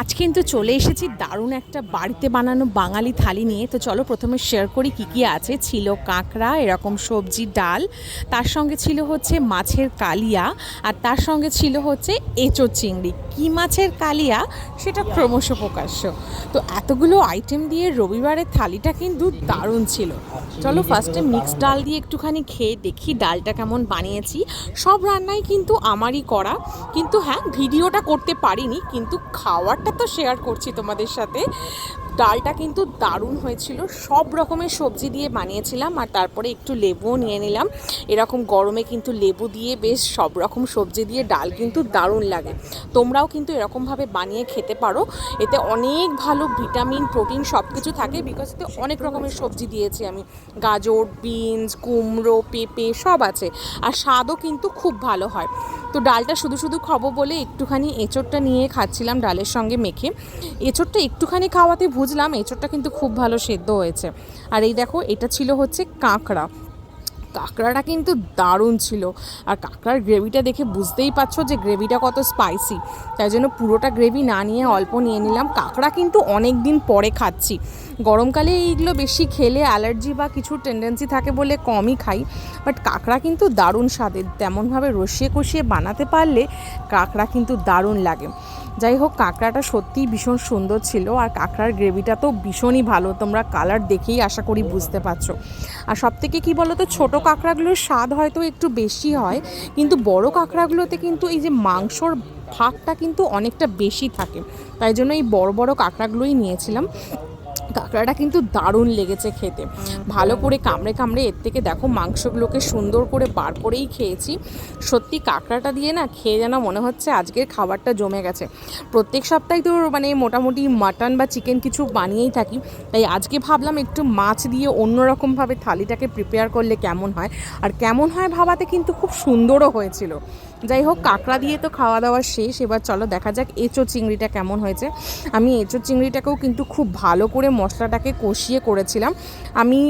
আজ কিন্তু চলে এসেছি দারুণ একটা বাড়িতে বানানো বাঙালি থালি নিয়ে। তো চলো প্রথমে শেয়ার করি কি কি আছে। ছিল কাঁকড়া, এরকম সবজি, ডাল, তার সঙ্গে ছিল হচ্ছে মাছের কালিয়া, আর তার সঙ্গে ছিল হচ্ছে এঁচোড় চিংড়ি। কি মাছের কালিয়া? সেটা ক্রমশ প্রকাশ্য। তো এতগুলো আইটেম দিয়ে রবিবারের থালিটা কিন্তু দারুণ ছিল। চলো ফার্স্টে মিক্স ডাল দিয়ে একটুখানি খেয়ে দেখি ডালটা কেমন বানিয়েছি। সব রান্নাই কিন্তু আমারই করা। কিন্তু হ্যাঁ ভিডিওটা করতে পারিনি, কিন্তু খাওয়ারটা তো শেয়ার করছি তোমাদের সাথে। ডালটা কিন্তু দারুণ হয়েছিল। সব রকমের সবজি দিয়ে বানিয়েছিলাম আর তারপরে একটু লেবুও নিয়ে নিলাম। এরকম গরমে কিন্তু লেবু দিয়ে বেশ সব রকম সবজি দিয়ে ডাল কিন্তু দারুণ লাগে। তোমরাও কিন্তু এরকমভাবে বানিয়ে খেতে পারো। এতে অনেক ভালো ভিটামিন, প্রোটিন সব কিছু থাকে বিকজ এতে অনেক রকমের সবজি দিয়েছি আমি। গাজর, বিনস, কুমড়ো, পেঁপে সব আছে। আর স্বাদও কিন্তু খুব ভালো হয়। তো ডালটা শুধু শুধু খাব বলে একটুখানি এঁচোড়টা নিয়ে খাচ্ছিলাম ডালের সঙ্গে মেখে। এঁচোড়টা একটুখানি খাওয়াতে বুঝলাম এঁচোড়টা কিন্তু খুব ভালো সেদ্ধ হয়েছে। আর এই দেখো এটা ছিল হচ্ছে কাঁকড়া। কাঁকড়াটা কিন্তু দারুণ ছিল। আর কাঁকড়ার গ্রেভিটা দেখে বুঝতেই পারছ যে গ্রেভিটা কত স্পাইসি তাই জন্য পুরোটা গ্রেভি না নিয়ে অল্প নিয়ে নিলাম। কাঁকড়া কিন্তু অনেক দিন পরে খাচ্ছি। গরমকালে এইগুলো বেশি খেলে অ্যালার্জি বা কিছু টেন্ডেন্সি থাকে বলে কমই খাই। বাট কাঁকড়া কিন্তু দারুণ স্বাদের। তেমনভাবে রসিয়ে কষিয়ে বানাতে পারলে কাঁকড়া কিন্তু দারুণ লাগে। যাই হোক, কাঁকড়াটা সত্যিই ভীষণ সুন্দর ছিল। আর কাঁকড়ার গ্রেভিটা তো ভীষণই ভালো। তোমরা কালার দেখেই আশা করি বুঝতে পারছ। আর সব থেকে কী বলো তো ছোটো কাঁকড়াগুলোর স্বাদ হয়তো একটু বেশি হয়, কিন্তু বড় কাঁকড়াগুলোতে কিন্তু এই যে মাংসর ভাগটা কিন্তু অনেকটা বেশি থাকে। তাই জন্য এই বড় বড় কাঁকড়াগুলোই নিয়েছিলাম। কাঁকড়াটা কিন্তু দারুণ লেগেছে খেতে। ভালো করে কামড়ে কামড়ে এর থেকে দেখো মাংসগুলোকে সুন্দর করে বার করেই খেয়েছি। সত্যি কাঁকড়াটা দিয়ে না খেয়ে যেন মনে হচ্ছে আজকের খাবারটা জমে গেছে। প্রত্যেক সপ্তাহে তো মানে মোটামুটি মাটন বা চিকেন কিছু বানিয়েই থাকি। তাই আজকে ভাবলাম একটু মাছ দিয়ে অন্যরকমভাবে থালিটাকে প্রিপেয়ার করলে কেমন হয়? আর কেমন হয় ভাবাতে কিন্তু খুব সুন্দরও হয়েছিল। যাই হোক, কাঁকড়া দিয়ে তো খাওয়া দাওয়া শেষ। এবার চলো দেখা যাক এঁচো চিংড়িটা কেমন হয়েছে। আমি এঁচো চিংড়িটাকেও কিন্তু খুব ভালো করে মশলাটাকে কষিয়ে করেছিলাম। আমি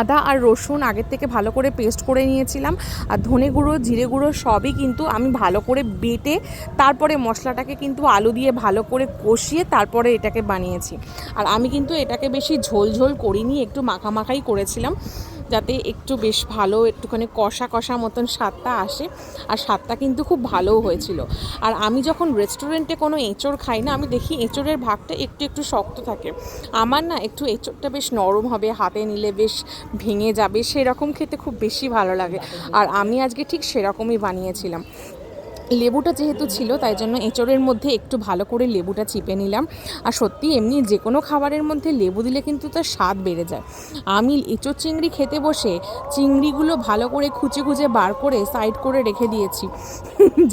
আদা আর রসুন আগের থেকে ভালো করে পেস্ট করে নিয়েছিলাম। আর ধনে গুঁড়ো, জিরে গুঁড়ো সবই কিন্তু আমি ভালো করে বেটে তারপরে মশলাটাকে কিন্তু আলু দিয়ে ভালো করে কষিয়ে তারপরে এটাকে বানিয়েছি। আর আমি কিন্তু এটাকে বেশি ঝোল ঝোল করিনি, একটু মাখামাখাই করেছিলাম। যাতে একটু বেশ ভালো, একটুখানি কষা কষা মতন স্বাদটা আসে। আর স্বাদটা কিন্তু খুব ভালোও হয়েছিল। আর আমি যখন রেস্টুরেন্টে কোনো এঁচড় খাই না, আমি দেখি এঁচড়ের ভাগটা একটু একটু শক্ত থাকে। আমার না একটু এঁচড়টা বেশ নরম হবে, হাতে নিলে বেশ ভেঙে যাবে, সেরকম খেতে খুব বেশি ভালো লাগে। আর আমি আজকে ঠিক সেরকমই বানিয়েছিলাম। লেবুটা যেহেতু ছিল, তাই জন্য এঁচড়ের মধ্যে একটু ভালো করে লেবুটা চিপে নিলাম। আর সত্যি এমনি যে কোনো খাবারের মধ্যে লেবু দিলে কিন্তু তার স্বাদ বেড়ে যায়। আমি এঁচড় চিংড়ি খেতে বসে চিংড়িগুলো ভালো করে খুঁচে খুঁচে বার করে সাইড করে রেখে দিয়েছি।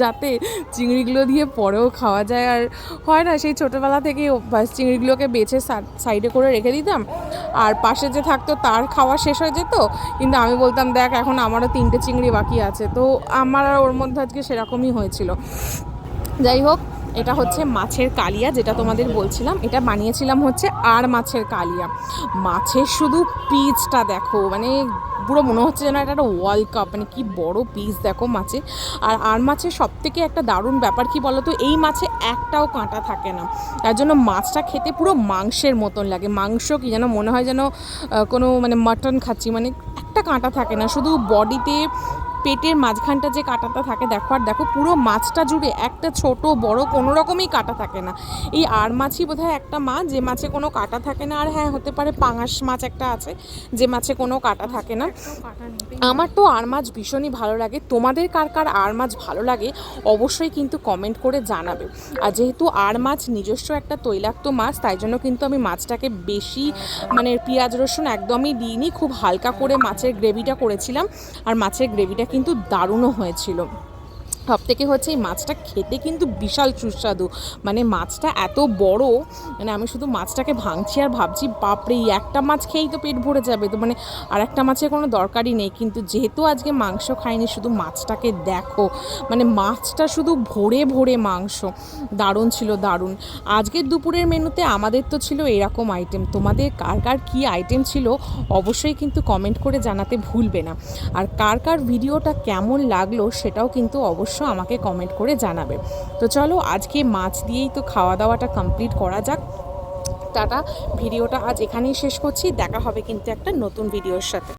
যাতে চিংড়িগুলো দিয়ে পরেও খাওয়া যায়। আর হয় না, সেই ছোটোবেলা থেকে অভ্যাস চিংড়িগুলোকে বেছে সাইডে করে রেখে দিতাম। আর পাশে যে থাকতো তার খাওয়া শেষ হয়ে যেত। কিন্তু আমি বলতাম, দেখ, এখন আমারও তিনটে চিংড়ি বাকি আছে। তো আমার আর ওর মধ্যে আজকে সেরকমই হয়েছিল। যাই হোক, এটা হচ্ছে মাছের কালিয়া যেটা তোমাদের বলছিলাম। এটা বানিয়েছিলাম হচ্ছে আর মাছের কালিয়া। মাছের শুধু পিচটা দেখো মানে পুরো মনে হচ্ছে যেন এটা একটা ওয়ার্ল্ড কাপ মানে কি বড় পিস দেখো মাছে। আর আর মাছের সব থেকে একটা দারুণ ব্যাপার কি বলতো? এই মাছে একটাও কাঁটা থাকে না। তার জন্য মাছটা খেতে পুরো মাংসের মতন লাগে। মাংস কি যেন মনে হয় যেন কোনো মানে মাটন খাচ্ছি মানে একটা কাঁটা থাকে না। শুধু বডিতে পেটের মাঝখানটা যে কাঁটাটা থাকে দেখো আর দেখো পুরো মাছটা জুড়ে একটা ছোট বড় কোনো রকমই কাঁটা থাকে না। এই আর মাছই বোধহয় একটা মাছ যে মাছে কোনো কাঁটা থাকে না আর হ্যাঁ হতে পারে পাঙাশ মাছ একটা আছে যে মাছে কোনো কাঁটা থাকে না। আমার তো আর মাছ ভীষণই ভালো লাগে। তোমাদের কার কার আর মাছ ভালো লাগে অবশ্যই কিন্তু কমেন্ট করে জানাবে। আর যেহেতু আর মাছ নিজস্ব একটা তৈলাক্ত মাছ তাই জন্য কিন্তু আমি মাছটাকে বেশি মানে পেঁয়াজ রসুন একদমই দিইনি। খুব হালকা করে মাছের গ্রেভিটা করেছিলাম। আর মাছের গ্রেভিটা কিন্তু দারুণও হয়েছিল। সব থেকে হচ্ছে এই মাছটা খেতে কিন্তু বিশাল সুস্বাদু। মানে মাছটা এত বড় মানে আমি শুধু মাছটাকে ভাঙছি আর ভাবছি, বাপরে একটা মাছ খেয়েই তো পেট ভরে যাবে। তো মানে আর একটা মাছের কোনো দরকারই নেই। কিন্তু যেহেতু আজকে মাংস খাইনি, শুধু মাছটাকে দেখো মানে মাছটা শুধু ভরে ভরে মাংস। দারুণ ছিল, দারুণ। আজকের দুপুরের মেনুতে আমাদের তো ছিল এরকম আইটেম তোমাদের কার কার কী আইটেম ছিল অবশ্যই কিন্তু কমেন্ট করে জানাতে ভুলবে না। আর কার কার ভিডিওটা কেমন লাগল সেটাও কিন্তু অবশ্যই অবশ্যই আমাকে কমেন্ট করে জানাবে। তো চলো আজকে মাছ দিয়েই তো খাওয়া দাওয়াটা কমপ্লিট করা যাক। টাটা, ভিডিওটা আজ এখানেই শেষ করছি। দেখা হবে কিন্তু একটা নতুন ভিডিওর সাথে।